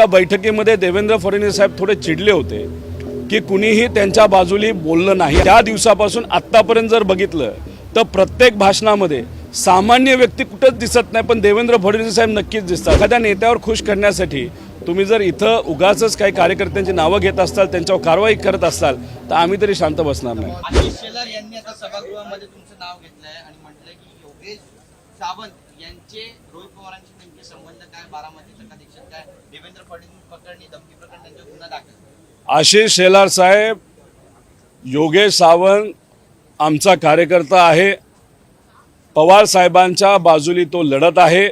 या बैठकीमध्ये देवेंद्र फडणवीस साहेब थोडे चिडले होते की कुणीही त्यांच्या बाजूली बोललं नाही. त्या दिवसापासून आत्तापर्यंत जर बघितलं तर प्रत्येक भाषणामध्ये सामान्य व्यक्ती कुठंच दिसत नाही पण देवेंद्र फडणवीस साहेब नक्कीच दिसतात. एखाद्या नेत्यावर खुश करण्यासाठी तुम्ही जर इथं उगाच काही कार्यकर्त्यांची नावं घेत असाल त्यांच्यावर कारवाई करत असाल तर आम्ही तरी शांत बसणार नाही. सावंत यांचे रोहित पवारांचे नेमके संबंध काय बारामती का काय देवेंद्र फडणवीस प्रकरणी धमकी प्रकरण त्यांच्या गुन्हा दाखल. आशिष शेलार साहेब योगेश सावंत आमचा कार्यकर्ता आहे. पवार साहेबांच्या बाजूली तो लढत आहे.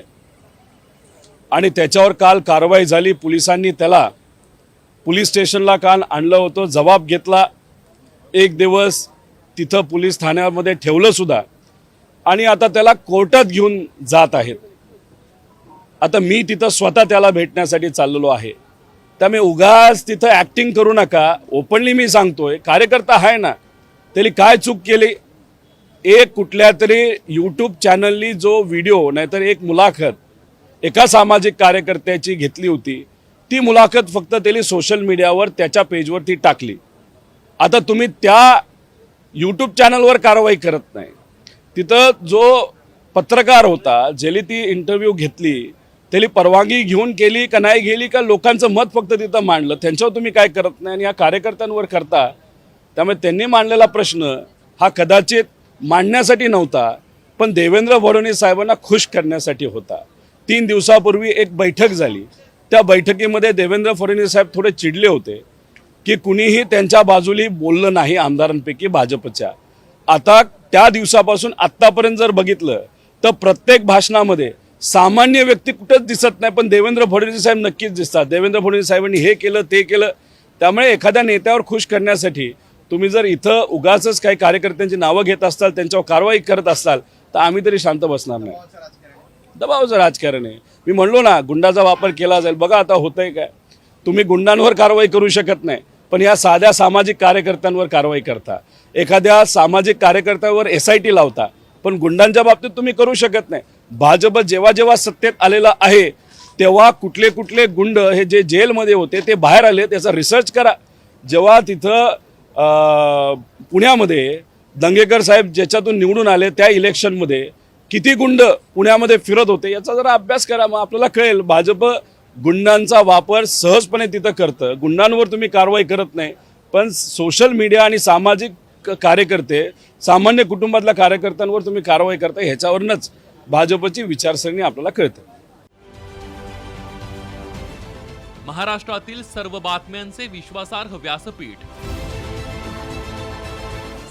आणि त्याच्यावर काल कारवाई झाली. पोलिसांनी त्याला पोलीस स्टेशनला काल आणलं होतं जबाब घेतला. एक दिवस तिथं पोलीस ठाण्यामध्ये ठेवलं सुद्धा. आणि आता त्याला कोर्टात घेऊन जात आहेत. आता मी तिथं स्वतः त्याला भेटण्यासाठी चाललेलो आहे. त्यामुळे उगाच तिथं ॲक्टिंग करू नका. ओपनली मी सांगतोय कार्यकर्ता आहे ना त्याने काय चूक केली? एक कुठल्या तरी यूट्यूब चॅनलनी जो व्हिडिओ नाहीतर एक मुलाखत एका सामाजिक कार्यकर्त्याची घेतली होती ती मुलाखत फक्त त्यांनी सोशल मीडियावर त्याच्या पेजवरती टाकली. आता तुम्ही त्या यूट्यूब चॅनलवर कारवाई करत नाही. तिथं जो पत्रकार होता ज्याने ती इंटरव्ह्यू घेतली त्याला परवानगी घेऊन केली का नाही गेली का लोकांचं मत फक्त तिथं मांडलं. त्यांच्यावर तुम्ही काय करत नाही आणि या कार्यकर्त्यांवर करता. त्यामुळे त्यांनी मांडलेला प्रश्न हा कदाचित मांडण्यासाठी नव्हता पण देवेंद्र फडणवीस साहेबांना खुश करण्यासाठी होता. तीन दिवसापूर्वी एक बैठक झाली. त्या बैठकीमध्ये देवेंद्र फडणवीस साहेब थोडे चिडले होते की कुणीही त्यांच्या बाजूली बोललं नाही आमदारांपैकी भाजपच्या. आता त्या दिवसापासून आत्तापर्यंत जर बघितलं तर प्रत्येक भाषणामध्ये सामान्य व्यक्ती कुठंच दिसत नाही पण देवेंद्र फडणवीस साहेब नक्कीच दिसतात. देवेंद्र फडणवीस साहेबांनी हे केलं ते केलं. त्यामुळे एखाद्या नेत्यावर खुश करण्यासाठी तुम्ही जर इथं उगाच काही कार्यकर्त्यांची नावं घेत असाल त्यांच्यावर कारवाई करत असाल तर आम्ही तरी शांत बसणार नाही. दबावचं राजकारण आहे. मी म्हणलो ना गुंडाचा वापर केला जाईल. बघा आता होतंय काय. तुम्ही गुंडांवर कारवाई करू शकत नाही. पण या साध्या सामाजिक कार्यकर्त्यांवर कारवाई करता. एखाद्या सामाजिक कार्यकर्त्यावर एस आय टी लावता पण गुंडांच्या बाबतीत तुम्ही करू शकत नाही. भाजप जेव्हा जेव्हा सत्तेत आलेला आहे तेव्हा कुठले कुठले गुंड हे जे जेलमध्ये होते ते बाहेर आले त्याचा रिसर्च करा. जेव्हा तिथं पुण्यामध्ये दंगेकर साहेब ज्याच्यातून निवडून आले त्या इलेक्शनमध्ये किती गुंड पुण्यामध्ये फिरत होते याचा जरा अभ्यास करा मग आपल्याला कळेल. भाजप गुंडांचा वापर सहजपणे तिथं करतं. गुंडांवर तुम्ही कारवाई करत नाही. पण सोशल मीडिया आणि सामाजिक कार्यकर्ते सामान्य कुटुंबातल्या कार्यकर्त्यांवर तुम्ही कारवाई करता ह्याच्यावरूनच भाजपची विचारसरणी आपल्याला कळते. महाराष्ट्रातील सर्व बातम्यांचे विश्वासार्ह व्यासपीठ.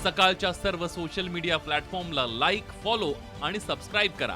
सकाळच्या सर्व सोशल मीडिया प्लॅटफॉर्मला लाईक फॉलो आणि सबस्क्राईब करा.